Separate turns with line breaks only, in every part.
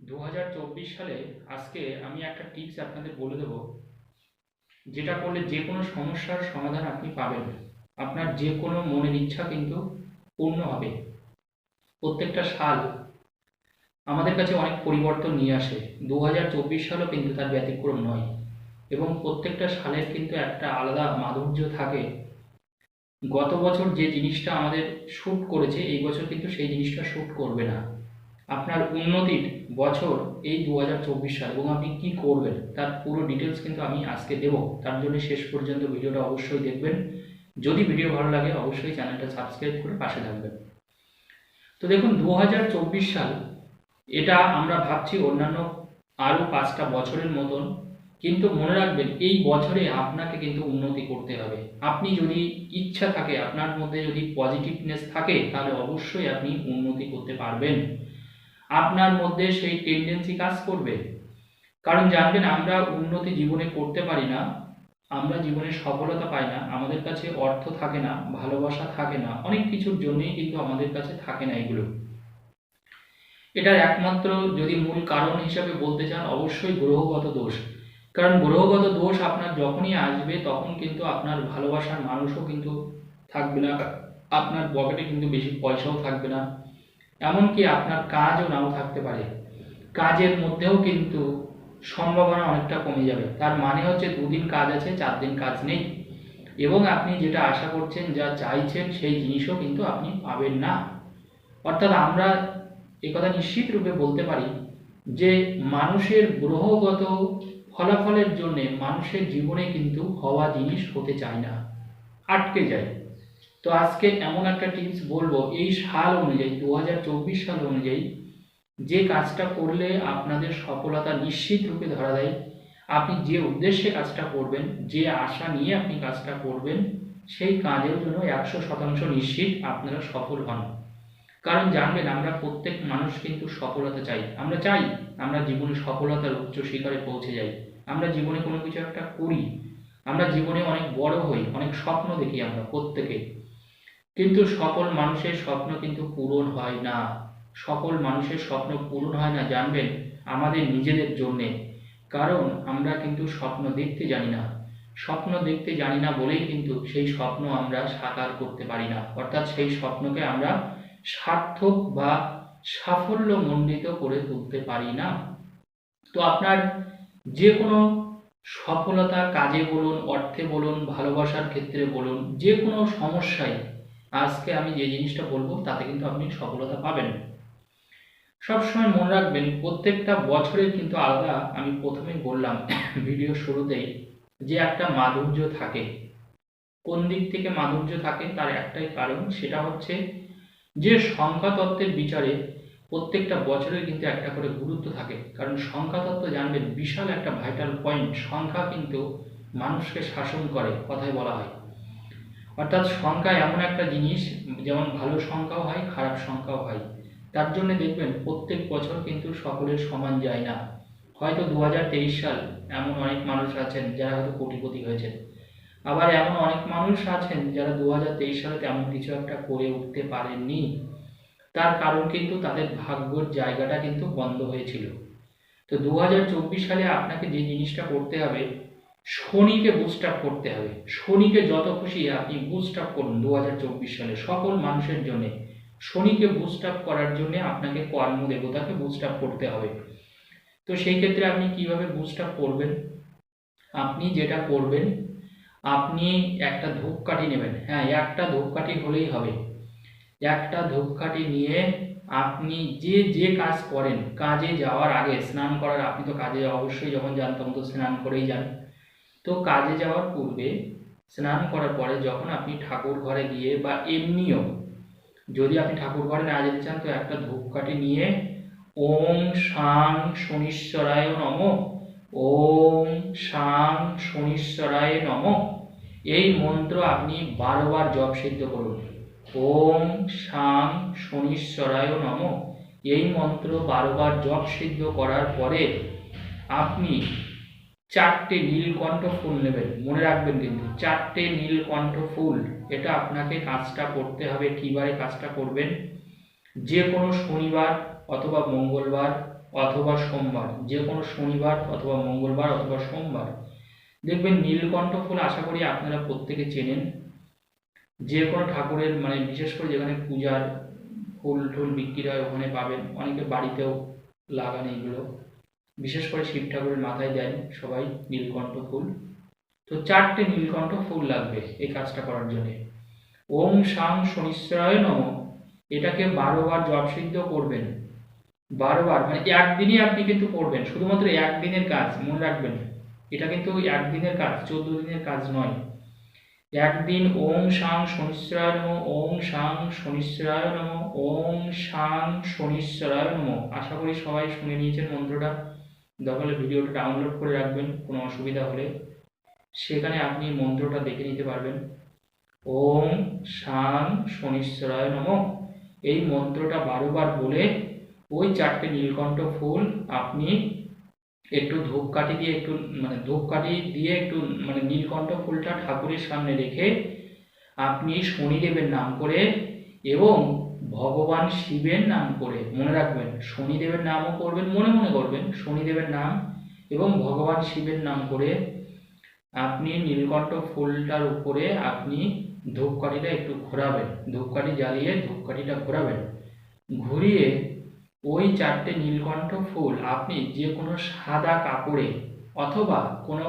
দু হাজার চব্বিশ সালে আজকে আমি একটা টিপস আপনাদের বলে দেবো, যেটা করলে যে কোনো সমস্যার সমাধান আপনি পাবেন। আপনার যে কোনো মনের ইচ্ছা কিন্তু পূর্ণ হবে। প্রত্যেকটা সাল আমাদের কাছে অনেক পরিবর্তন নিয়ে আসে। দু সালও কিন্তু তার ব্যতিক্রম নয় এবং প্রত্যেকটা সালের কিন্তু একটা আলাদা মাধুর্য থাকে। গত বছর যে জিনিসটা আমাদের শ্যুট করেছে, এই বছর কিন্তু সেই জিনিসটা শ্যুট করবে না। আপনার উন্নতির বছর এই দু হাজার চব্বিশ সাল, এবং আপনি কি করবেন তার পুরো ডিটেলস কিন্তু আমি আজকে দেব। তার জন্য শেষ পর্যন্ত ভিডিওটা অবশ্যই দেখবেন। যদি ভিডিও ভালো লাগে, অবশ্যই চ্যানেলটা সাবস্ক্রাইব করে পাশে থাকবেন। তো দেখুন দু হাজার চব্বিশ সাল, এটা আমরা ভাবছি অন্যান্য আরও পাঁচটা বছরের মতন। কিন্তু মনে রাখবেন, এই বছরে আপনাকে কিন্তু উন্নতি করতে হবে। আপনি যদি ইচ্ছা থাকে, আপনার মধ্যে যদি পজিটিভনেস থাকে, তাহলে অবশ্যই আপনি উন্নতি করতে পারবেন। আপনার মধ্যে সেই টেন্ডেন্সি কাজ করবে। কারণ জানবেন, আমরা উন্নতি জীবনে করতে পারি না, আমরা জীবনে সফলতা পাই না, আমাদের কাছে অর্থ থাকে না, ভালোবাসা থাকে না, অনেক কিছুর জন্যই কিন্তু আমাদের কাছে থাকে না এগুলো। এটার একমাত্র যদি মূল কারণ হিসাবে বলতে চান, অবশ্যই গ্রহগত দোষ। কারণ গ্রহগত দোষ আপনার যখনই আসবে, তখন কিন্তু আপনার ভালোবাসার মানুষও কিন্তু থাকবে না, আপনার পকেটে কিন্তু বেশি পয়সাও থাকবে না। এমনকি আপনার কাজও নাও থাকতে পারে। কাজের মধ্যেও কিন্তু সম্ভাবনা অনেকটা কমে যাবে। তার মানে হচ্ছে দুদিন কাজ আছে চার দিন কাজ নেই। এবং আপনি যেটা আশা করছেন, যা চাইছেন, সেই জিনিসও কিন্তু আপনি পাবেন না। অর্থাৎ আমরা কথা নিশ্চিত রূপে বলতে পারি যে, মানুষের গ্রহগত ফলাফলের জন্যে মানুষের জীবনে কিন্তু হওয়া জিনিস হতে চায় না। আটকে যায়। তো আজকে এমন একটা টিপস বলব, এই সাল অনুযায়ী দু হাজার চব্বিশ সাল অনুযায়ী যে কাজটা করলে আপনাদের সফলতা নিশ্চিত রূপে ধরা দেয়, আপনি যে উদ্দেশ্যে কাজটা করবেন, যে আশা নিয়ে আপনি কাজটা করবেন, সেই কাজের জন্য একশো শতাংশ নিশ্চিত আপনারা সফল হন। কারণ জানবেন, আমরা প্রত্যেক মানুষ কিন্তু সফলতা চাই। আমরা চাই আমরা জীবনে সফলতার উচ্চ শিখরে পৌঁছে যাই। আমরা জীবনে কোনো কিছু একটা করি। আমরা জীবনে অনেক বড় হই, অনেক স্বপ্ন দেখি আমরা প্রত্যেকে। কিন্তু সকল মানুষের স্বপ্ন কিন্তু পূরণ হয় না। সকল মানুষের স্বপ্ন পূরণ হয় না, জানবেন? আমাদের নিজেদের জন্যে। কারণ আমরা কিন্তু স্বপ্ন দেখতে জানি না। স্বপ্ন দেখতে জানি না বলেই কিন্তু সেই স্বপ্ন আমরা সাকার করতে পারি না। অর্থাৎ সেই স্বপ্নকে আমরা সার্থক বা সাফল্য মণ্ডিত করে তুলতে পারি না। তো আপনার যে কোনো সফলতা কাজে বলুন, অর্থে বলুন, ভালোবাসার ক্ষেত্রে বলুন যে কোনো সমস্যায় আজকে আমি যে জিনিসটা বলব, তাতে কিন্তু আপনি সফলতা পাবেন। সবসময় মনে রাখবেন, প্রত্যেকটা বছরের কিন্তু আলাদা আমি প্রথমেই বললাম ভিডিও শুরুতেই যে একটা মাধুর্য থাকে। কোন দিক থেকে মাধুর্য থাকে তার একটাই কারণ, সেটা হচ্ছে যে সংখ্যা তত্ত্বের বিচারে প্রত্যেকটা বছরের কিন্তু একটা করে গুরুত্ব থাকে। কারণ সংখ্যা তত্ত্ব জানবেন, বিশাল একটা ভাইটাল পয়েন্ট সংখ্যা কিন্তু মানুষকে শাসন করে কথায় বলা হয়। অর্থাৎ সংখ্যা এমন একটা জিনিস, যেমন ভালো সংখ্যাও হয়, খারাপ সংখ্যাও হয়। তার জন্য দেখবেন প্রত্যেক বছর কিন্তু সকলের সমান যায় না। হয়তো দু হাজার তেইশ সাল এমন অনেক মানুষ আছেন যারা হয়তো কোটিপতি হয়েছেন। আবার এমন অনেক মানুষ আছেন যারা দু হাজার তেইশ সালে তেমন কিছু একটা করে উঠতে পারেননি। তার কারণ কিন্তু তাদের ভাগ্যর জায়গাটা কিন্তু বন্ধ হয়েছিল। তো দু হাজার চব্বিশ সালে আপনাকে যে জিনিসটা করতে হবে শনিকে বুস্ট আপ করতে হবে। শনিকে যত খুশি আপনি বুস্ট আপ করুন দু হাজার চব্বিশ সালে। সকল মানুষের জন্য শনিকে বুস্ট আপ করার জন্য আপনাকে কর্ম দেবতাকে বুস্ট আপ করতে হবে। তো সেই ক্ষেত্রে আপনি কীভাবে বুস্ট আপ করবেন? আপনি যেটা করবেন, আপনি একটা ধূপকাঠি নেবেন। হ্যাঁ একটা ধূপকাঠি হলেই হবে। একটা ধূপকাঠি নিয়ে আপনি যে যে কাজ করেন, কাজে যাওয়ার আগে, স্নান করার, আপনি তো কাজে অবশ্যই যখন যান, তখন তো স্নান করেই যান। তো কাজে যাওয়ার পূর্বে স্নান করার পরে যখন আপনি ঠাকুর ঘরে গিয়ে বা এমনিও যদি আপনি ঠাকুর ঘরে না যেতে চান, তো একটা ধূপকাঠি নিয়ে ওম শাং শনিশ্বরায় নম, ওম শাং শনিশ্বরায় নম। এই মন্ত্র আপনি বারবার জপ সিদ্ধ করুন। ওম শাং শনিশ্বরায় নম। এই মন্ত্র বারবার জপ সিদ্ধ করার পরে আপনি চারটে নীলকণ্ঠ ফুল নেবেন, মনে রাখবেন কিন্তু, চারটে নীলকণ্ঠ ফুল, এটা আপনাকে কাজটা করতে হবে, কিবারে কাজটা করবেন। যে কোনো শনিবার অথবা মঙ্গলবার অথবা সোমবার যে কোনো শনিবার অথবা মঙ্গলবার অথবা সোমবার। দেখবেন নীলকণ্ঠ ফুল আশা করি আপনারা প্রত্যেকে চেনেন। যে কোনো ঠাকুরের মানে বিশেষ করে যেখানে পূজার ফুল টুল বিক্রি হয়, ওখানে পাবেন। অনেকে বাড়িতেও লাগান এইগুলো। বিশেষ করে শিব ঠাকুরের মাথায় দেন সবাই নীলকণ্ঠ ফুল। তো চারটে নীলকণ্ঠ ফুল লাগবে এই কাজটা করার জন্যে। ওম শাং শনিশ্রয় নম। এটাকে বারোবার জপ সিদ্ধ করবেন। বারোবার মানে একদিনই আপনি কিন্তু করবেন, শুধুমাত্র একদিনের কাজ, মনে রাখবেন। এটা কিন্তু একদিনের কাজ, চোদ্দ দিনের কাজ নয়। একদিন ওম শাং শনিশ্রয় নম, ওম শাং শনিশ্রয় নম, ওম শাং শনিশ্রয় নম। আশা করি সবাই শুনে নিয়েছেন মন্ত্রটা। দরকার হলে ভিডিওটা ডাউনলোড করে রাখবেন, কোনো অসুবিধা হলে। সেখানে আপনি মন্ত্রটা দেখে নিতে পারবেন। ওম শাং শনিশ্চরায় নম। এই মন্ত্রটা বারোবার বলে ওই চারটে নীলকণ্ঠ ফুল আপনি একটু ধূপকাঠি দিয়ে একটু মানে ধূপকাঠি দিয়ে একটু মানে নীলকণ্ঠ ফুলটা ঠাকুরের সামনে রেখে আপনি শনিদেবের নাম করে এবং ভগবান শিবের নাম করে মনে রাখবেন, শনিদেবের নামও করবেন, মনে মনে করবেন, শনিদেবের নাম এবং ভগবান শিবের নাম করে আপনি নীলকণ্ঠ ফুলটার উপরে আপনি ধূপকাঠিটা একটু ঘোরাবেন, ধূপকাঠি জ্বালিয়ে ধূপকাঠিটা ঘোরাবেন। ঘুরিয়ে ওই চারটে নীলকণ্ঠ ফুল আপনি যে কোনো সাদা কাপড়ে অথবা কোনো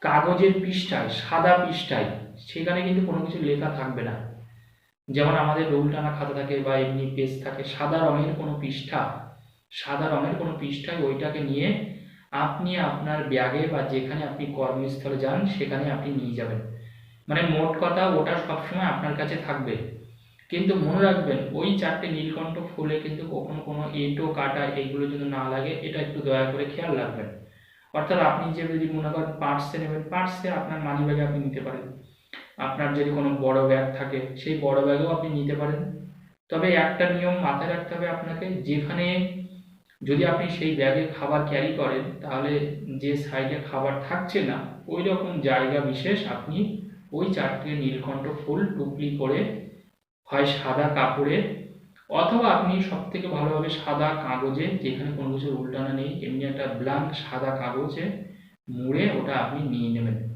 কাগজের পৃষ্ঠায়, সাদা পৃষ্ঠায়, সেখানে কিন্তু কোনো কিছু লেখা থাকবে না। যেমন আমাদের রোল টানা খাতা থাকে বা এমনি পেজ থাকে, সাদা রঙের কোনো পৃষ্ঠা, সাদা রঙের কোনো পৃষ্ঠায় ওইটাকে নিয়ে আপনি আপনার ব্যাগে বা যেখানে আপনি কর্মস্থলে যান, সেখানে আপনি নিয়ে যাবেন। মানে মোট কথা ওটা সবসময় আপনার কাছে থাকবে। কিন্তু মনে রাখবেন, ওই চারটে নীলকণ্ঠ ফুলে কিন্তু কখনো কোনো এঁটো, কাটা এইগুলো যদি না লাগে, এটা একটু দয়া করে খেয়াল রাখবেন। অর্থাৎ আপনি যে যদি মনে করেন পার্সে নেবেন পার্সে আপনার মানি ব্যাগে আপনি নিতে পারেন। আপনার যদি কোনো বড় ব্যাগ থাকে, সেই বড় ব্যাগেও আপনি নিতে পারেন। তবে একটা নিয়ম মাথায় রাখতে হবে আপনাকে, যেখানে যদি আপনি সেই ব্যাগে খাবার ক্যারি করেন, তাহলে যে সাইডে খাবার থাকছে না, ওই রকম জায়গা বিশেষ আপনি ওই চারটে নীলকণ্ঠ ফুল টুকলি করে হয় সাদা কাপড়ে, অথবা আপনি সব থেকে ভালোভাবে সাদা কাগজে, যেখানে কোনো কিছু উল্টানো নেই, এমনি একটা ব্ল্যাঙ্ক সাদা কাগজে মুড়ে ওটা আপনি নিয়ে নেবেন।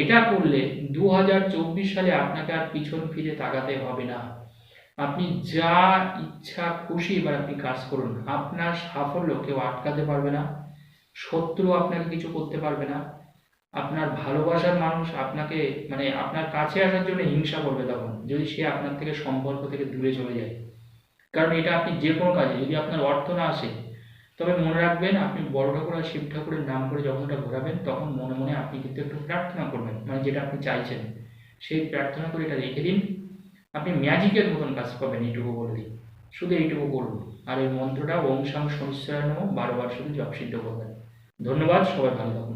এটা করলে দু হাজার চব্বিশ সালে আপনাকে আর পিছন ফিরে তাকাতে হবে না। আপনি যা ইচ্ছা খুশি এবার আপনি কাজ করুন। আপনার সাফল্য কেউ আটকাতে পারবে না। শত্রু আপনাকে কিছু করতে পারবে না। আপনার ভালোবাসার মানুষ আপনাকে মানে আপনার কাছে আসার জন্য হিংসা করবে তখন, যদি সে আপনার থেকে সম্পর্ক থেকে দূরে চলে যায়। কারণ এটা আপনি যে কোনো কাজে, যদি আপনার অর্থ না আসে তবে মনে রাখবেন, আপনি বড় ঠাকুর আর শিব ঠাকুরের নাম করে যখন ওটা ঘোরাবেন, তখন মনে মনে আপনি কিন্তু একটু প্রার্থনা করবেন মানে যেটা আপনি চাইছেন। সেই প্রার্থনা করে এটা রেখে দিন। আপনি ম্যাজিকের মতন কাজ পাবেন এইটুকু বলে দিন শুধু এইটুকু করুন আর এই মন্ত্রটা ওম সাং শনিশ্চরায় বারবার শুধু জপ সিদ্ধ করবেন। ধন্যবাদ, সবাই ভালো থাকুন।